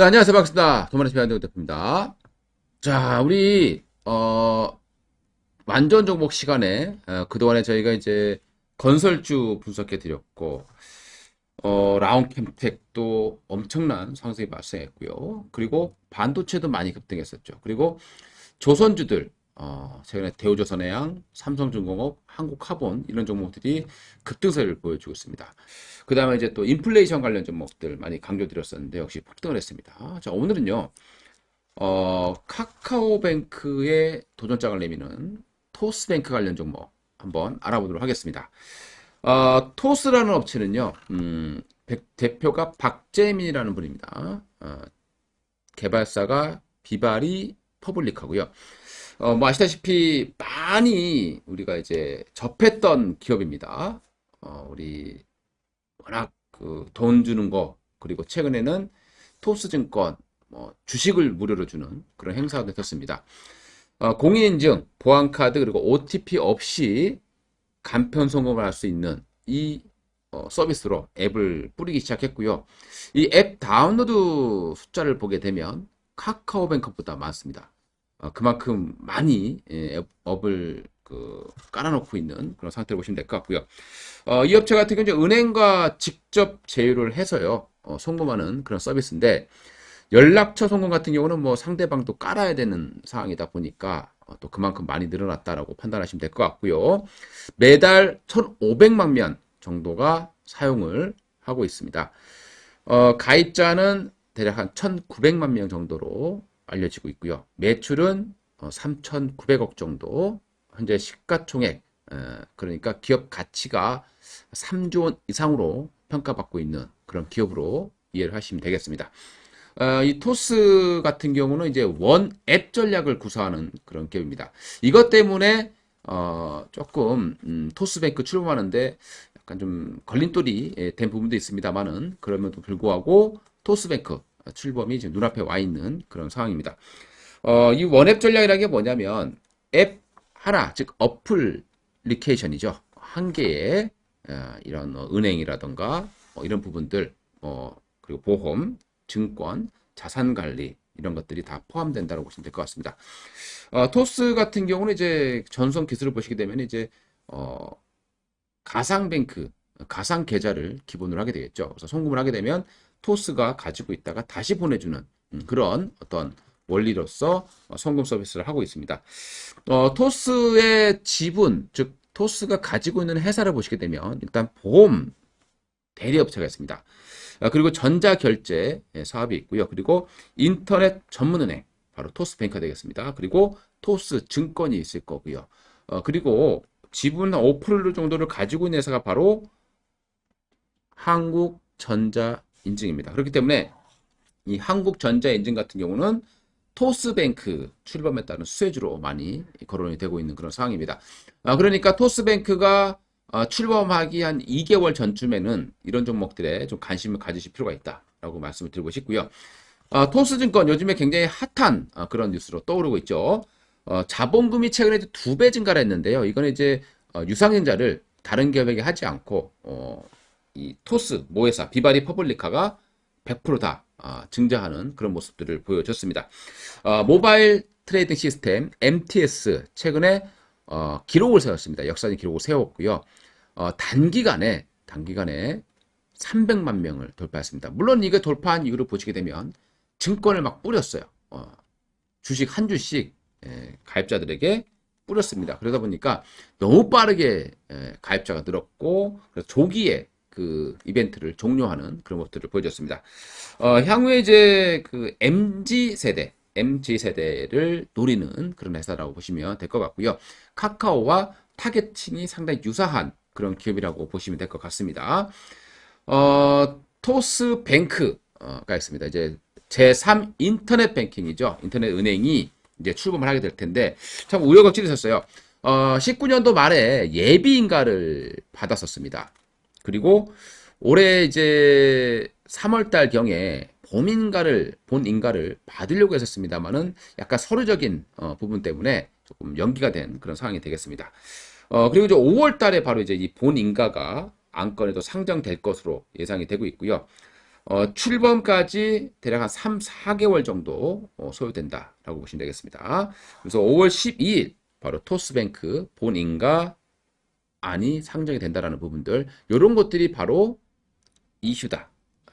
네, 안녕하세요. 반갑습니다. 도마레스 배한정 대표입니다. 자, 우리, 어, 완전 종목 시간에, 어, 그동안에 저희가 이제 건설주 분석해 드렸고, 어, 라운 캠텍도 엄청난 상승이 발생했고요. 그리고 반도체도 많이 급등했었죠. 그리고 조선주들, 어, 최근에 대우조선해양, 삼성중공업, 한국카본 이런 종목들이 급등세를 보여주고 있습니다. 그 다음에 이제 또 인플레이션 관련 종목들 많이 강조드렸었는데 역시 폭등을 했습니다. 자, 오늘은요, 어, 카카오뱅크의 도전장을 내미는 토스뱅크 관련 종목 한번 알아보도록 하겠습니다. 어, 토스라는 업체는요, 음, 백- 대표가 박재민이라는 분입니다. 어, 개발사가 비바리 퍼블릭하고요. 어, 뭐 아시다시피 많이 우리가 이제 접했던 기업입니다. 어, 우리 워낙 그 돈 주는 거 그리고 최근에는 토스증권 뭐 주식을 무료로 주는 그런 행사도 했었습니다. 어, 공인인증, 보안카드 그리고 OTP 없이 간편 송금을 할 수 있는 이 어, 서비스로 앱을 뿌리기 시작했고요. 이 앱 다운로드 숫자를 보게 되면 카카오뱅크보다 많습니다. 어, 그만큼 많이 예, 앱- 앱을 그 깔아놓고 있는 그런 상태로 보시면 될 것 같고요. 어, 이 업체 같은 이제 은행과 직접 제휴를 해서요, 어, 송금하는 그런 서비스인데, 연락처 송금 같은 경우는 뭐 상대방도 깔아야 되는 상황이다 보니까 어, 또 그만큼 많이 늘어났다라고 판단하시면 될 것 같고요. 매달 1,500만 명 정도가 사용을 하고 있습니다. 어, 가입자는 대략 한 1,900만 명 정도로 알려지고 있고요. 매출은 3,900억 정도, 현재 시가총액, 에, 그러니까 기업 가치가 3조 원 이상으로 평가받고 있는 그런 기업으로 이해를 하시면 되겠습니다. 어, 이 토스 같은 경우는 이제 원 앱 전략을 구사하는 그런 기업입니다. 이것 때문에 어, 조금 음, 토스뱅크 출범하는데 약간 좀 걸림돌이 예, 된 부분도 있습니다만은 그럼에도 불구하고 토스뱅크 출범이 지금 눈앞에 와 있는 그런 상황입니다. 어, 이 원앱 전략이라는 게 뭐냐면 앱 하나, 즉 어플리케이션이죠. 한 개의 어, 이런 어, 은행이라던가 뭐 이런 부분들, 뭐 그리고 보험, 증권, 자산 관리 이런 것들이 다 포함된다고 보시면 될 것 같습니다. 어, 토스 같은 경우는 이제 전송 기술을 보시게 되면 이제 어, 가상뱅크, 가상 계좌를 기본으로 하게 되겠죠. 그래서 송금을 하게 되면 토스가 가지고 있다가 다시 보내주는 음, 그런 어떤 원리로서 어, 송금 서비스를 하고 있습니다. 어, 토스의 지분, 즉 토스가 가지고 있는 회사를 보시게 되면 일단 보험 대리업체가 있습니다. 아, 그리고 전자결제 예, 사업이 있고요. 그리고 인터넷 전문은행, 바로 토스뱅크가 되겠습니다. 그리고 토스 증권이 있을 거고요. 어, 그리고 지분 한5% 정도를 가지고 있는 회사가 바로 한국전자 인증입니다. 그렇기 때문에 이 한국전자인증 같은 경우는 토스뱅크 출범에 따른 수혜주로 많이 거론이 되고 있는 그런 상황입니다. 아, 그러니까 토스뱅크가 어, 출범하기 한 2개월 전쯤에는 이런 종목들에 좀 관심을 가지실 필요가 있다라고 말씀을 드리고 싶고요. 어, 토스증권 요즘에 굉장히 핫한 어, 그런 뉴스로 떠오르고 있죠. 어, 자본금이 최근에 두 배 증가를 했는데요. 이거는 이제 어, 유상증자를 다른 기업에게 하지 않고 어, 이 토스 모회사 비바리 퍼블리카가 100%다 아, 증자하는 그런 모습들을 보여줬습니다. 어, 모바일 트레이딩 시스템 MTS 최근에 어, 기록을 세웠습니다. 역사적 기록을 세웠고요. 어, 단기간에 단기간에 300만 명을 돌파했습니다. 물론 이거 돌파한 이유를 보시게 되면 증권을 막 뿌렸어요. 어, 주식 한 주씩 예, 가입자들에게 뿌렸습니다. 그러다 보니까 너무 빠르게 예, 가입자가 늘었고 조기에 그 이벤트를 종료하는 그런 것들을 보여줬습니다. 어, 향후에 이제 그 MZ 세대, MZ 세대를 노리는 그런 회사라고 보시면 될 것 같고요. 카카오와 타겟층이 상당히 유사한 그런 기업이라고 보시면 될 것 같습니다. 어, 토스뱅크가 있습니다. 이제 제3 인터넷 뱅킹이죠. 인터넷 은행이 이제 출범을 하게 될 텐데 참 우여곡절이 있었어요. 어, 19년도 말에 예비인가를 받았었습니다. 그리고 올해 이제 3월 달 경에 봄인가를 본인가를 받으려고 했었습니다만은 약간 서류적인 어, 부분 때문에 조금 연기가 된 그런 상황이 되겠습니다. 어, 그리고 이제 5월 달에 바로 이제 이 본인가가 안건에도 상정될 것으로 예상이 되고 있고요. 어, 출범까지 대략 한 3, 4개월 정도 어, 소요된다라고 보시면 되겠습니다. 그래서 5월 12일 바로 토스뱅크 본인가 안이 상정이 된다라는 부분들 이런 것들이 바로 이슈다.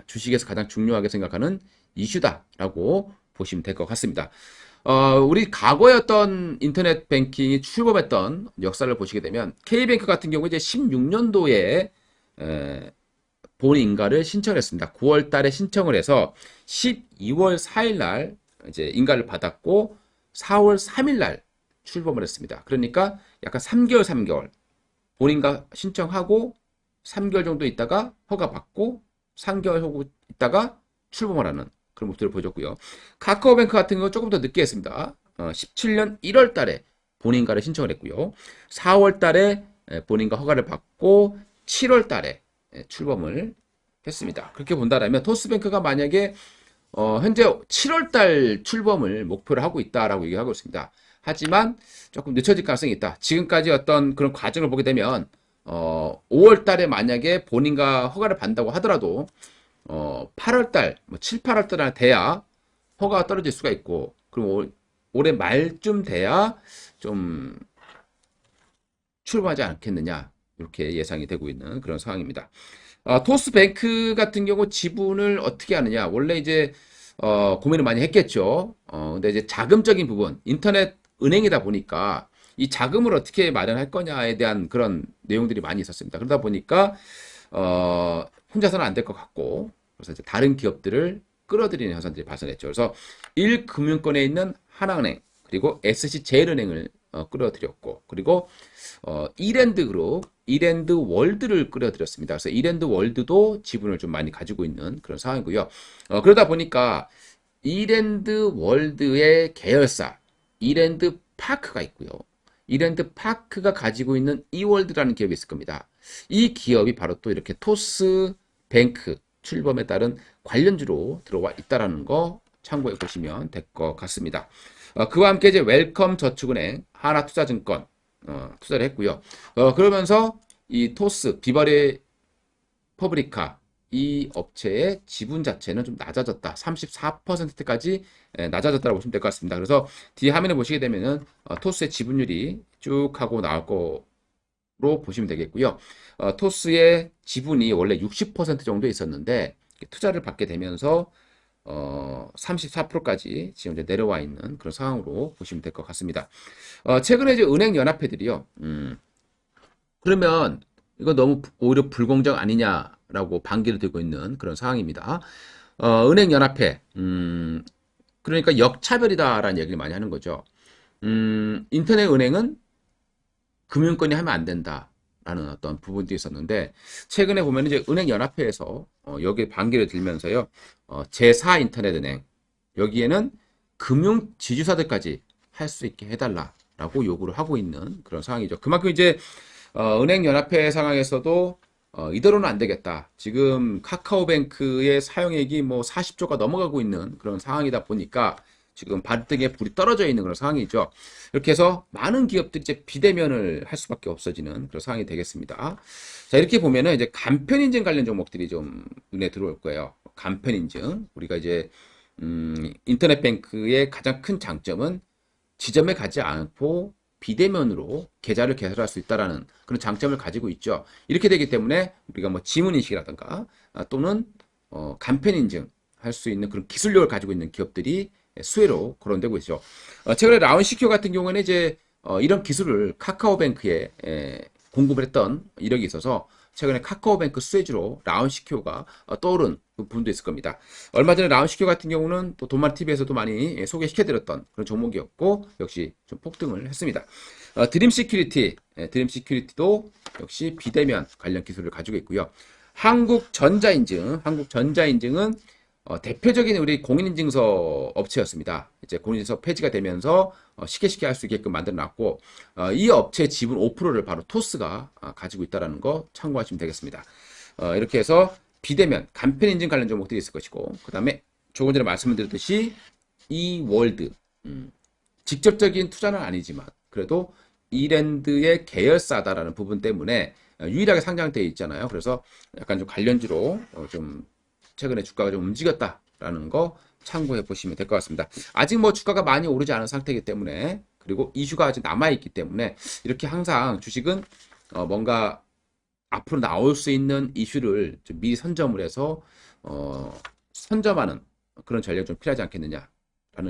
주식에서 가장 중요하게 생각하는 이슈다라고 보시면 될 것 같습니다. 어, 우리 과거에 어떤 인터넷 뱅킹이 출범했던 역사를 보시게 되면 K뱅크 같은 경우 이제 16년도에 에, 본인가를 신청했습니다. 9월 달에 신청을 해서 12월 4일 날 이제 인가를 받았고 4월 3일 날 출범을 했습니다. 그러니까 약간 3개월 3개월 본인가 신청하고 3개월 정도 있다가 허가 받고 3개월 하고 있다가 출범을 하는 그런 모습을 보여줬고요. 카카오뱅크 같은 경우는 조금 더 늦게 했습니다. 어, 17년 1월 달에 본인가를 신청을 했고요. 4월 달에 에, 본인가 허가를 받고 7월 달에 에, 출범을 했습니다. 그렇게 본다라면 토스뱅크가 만약에 어, 현재 7월 달 출범을 목표로 하고 있다라고 얘기하고 있습니다. 하지만 조금 늦춰질 가능성이 있다. 지금까지 어떤 그런 과정을 보게 되면 어, 5월 달에 만약에 본인가 허가를 받는다고 하더라도 어, 8월 달, 뭐 7, 8월 달에 돼야 허가가 떨어질 수가 있고 올, 올해 말쯤 돼야 좀 출범하지 않겠느냐 이렇게 예상이 되고 있는 그런 상황입니다. 어, 토스뱅크 같은 경우 지분을 어떻게 하느냐 원래 이제 어, 고민을 많이 했겠죠. 어, 근데 이제 자금적인 부분 인터넷 은행이다 보니까 이 자금을 어떻게 마련할 거냐에 대한 그런 내용들이 많이 있었습니다. 그러다 보니까 어, 혼자서는 안 될 것 같고 그래서 이제 다른 기업들을 끌어들이는 현상들이 발생했죠. 그래서 1금융권에 있는 하나은행 그리고 SC제일은행을 어, 끌어들였고 그리고 어, 이랜드 그룹, 이랜드 월드를 끌어들였습니다. 그래서 이랜드 월드도 지분을 좀 많이 가지고 있는 그런 상황이고요. 어, 그러다 보니까 이랜드 월드의 계열사 이랜드 파크가 있고요. 이랜드 파크가 가지고 있는 이월드라는 기업이 있을 겁니다. 이 기업이 바로 또 이렇게 토스 뱅크 출범에 따른 관련주로 들어와 있다라는 거 참고해 보시면 될 것 같습니다. 어, 그와 함께 이제 웰컴 저축은행, 하나투자증권 어, 투자를 했고요. 어, 그러면서 이 토스 비바리 퍼브리카 이 업체의 지분 자체는 좀 낮아졌다. 34%까지 낮아졌다고 보시면 될 것 같습니다. 그래서 뒤에 화면을 보시게 되면은 어, 토스의 지분율이 쭉 하고 나올 거로 보시면 되겠고요. 어, 토스의 지분이 원래 60% 정도 있었는데 투자를 받게 되면서 어, 34%까지 지금 이제 내려와 있는 그런 상황으로 보시면 될 것 같습니다. 어, 최근에 이제 은행 연합회들이요. 음, 그러면 이거 너무 오히려 불공정 아니냐 라고 반기를 들고 있는 그런 상황입니다. 어, 은행 연합회, 음, 그러니까 역차별이다라는 얘기를 많이 하는 거죠. 음, 인터넷 은행은 금융권이 하면 안 된다. 라는 어떤 부분도 있었는데 최근에 보면 이제 은행연합회에서 어, 여기에 반기를 들면서요 어, 제4 인터넷은행 여기에는 금융 지주사들까지 할 수 있게 해달라라고 요구를 하고 있는 그런 상황이죠. 그만큼 이제 어, 은행연합회 상황에서도 어, 이대로는 안 되겠다. 지금 카카오뱅크의 사용액이 뭐 40조가 넘어가고 있는 그런 상황이다 보니까 지금 발등에 불이 떨어져 있는 그런 상황이죠. 이렇게 해서 많은 기업들이 이제 비대면을 할 수밖에 없어지는 그런 상황이 되겠습니다. 자, 이렇게 보면은 이제 간편 인증 관련 종목들이 좀 눈에 들어올 거예요. 간편 인증. 우리가 이제 음, 인터넷 뱅크의 가장 큰 장점은 지점에 가지 않고 비대면으로 계좌를 개설할 수 있다라는 그런 장점을 가지고 있죠. 이렇게 되기 때문에 우리가 뭐 지문 인식이라든가 아, 또는 어, 간편 인증 할 수 있는 그런 기술력을 가지고 있는 기업들이 수혜로 거론되고 있죠. 어, 최근에 라운시큐 같은 경우에는 이제 어, 이런 기술을 카카오뱅크에 에, 공급을 했던 이력이 있어서 최근에 카카오뱅크 수혜주로 라운시큐가 어, 떠오른 그 부분도 있을 겁니다. 얼마 전에 라운시큐 같은 경우는 또 돈만 TV에서도 많이 예, 소개시켜드렸던 그런 종목이었고 역시 좀 폭등을 했습니다. 어, 드림 시큐리티, 예, 드림 시큐리티도 역시 비대면 관련 기술을 가지고 있고요. 한국 전자인증, 한국 전자인증은 어, 대표적인 우리 공인인증서 업체였습니다. 이제 공인인증서 폐지가 되면서 어, 쉽게 쉽게 할 수 있게끔 만들어놨고 어, 이 업체 지분 5%를 바로 토스가 어, 가지고 있다는 거 참고하시면 되겠습니다. 어, 이렇게 해서 비대면 간편 인증 관련 종목들이 있을 것이고 그 다음에 조금 전에 말씀드렸듯이 이 월드 음, 직접적인 투자는 아니지만 그래도 이랜드의 계열사다라는 부분 때문에 어, 유일하게 상장되어 있잖아요. 그래서 약간 좀 관련주로 어, 좀 최근에 주가가 좀 움직였다라는 거 참고해 보시면 될 것 같습니다. 아직 뭐 주가가 많이 오르지 않은 상태이기 때문에 그리고 이슈가 아직 남아 있기 때문에 이렇게 항상 주식은 어 뭔가 앞으로 나올 수 있는 이슈를 좀 미리 선점을 해서 어 선점하는 그런 전략이 좀 필요하지 않겠느냐라는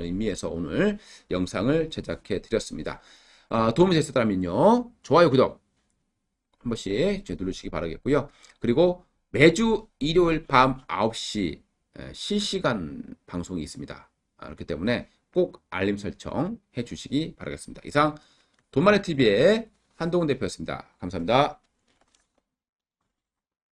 의미에서 오늘 영상을 제작해 드렸습니다. 아, 도움이 되셨다면요 좋아요 구독 한 번씩 누르시기 바라겠고요. 그리고 매주 일요일 밤 9시 에, 실시간 방송이 있습니다. 아, 그렇기 때문에 꼭 알림 설정 해 주시기 바라겠습니다. 이상 돈만의 TV의 한동훈 대표였습니다. 감사합니다.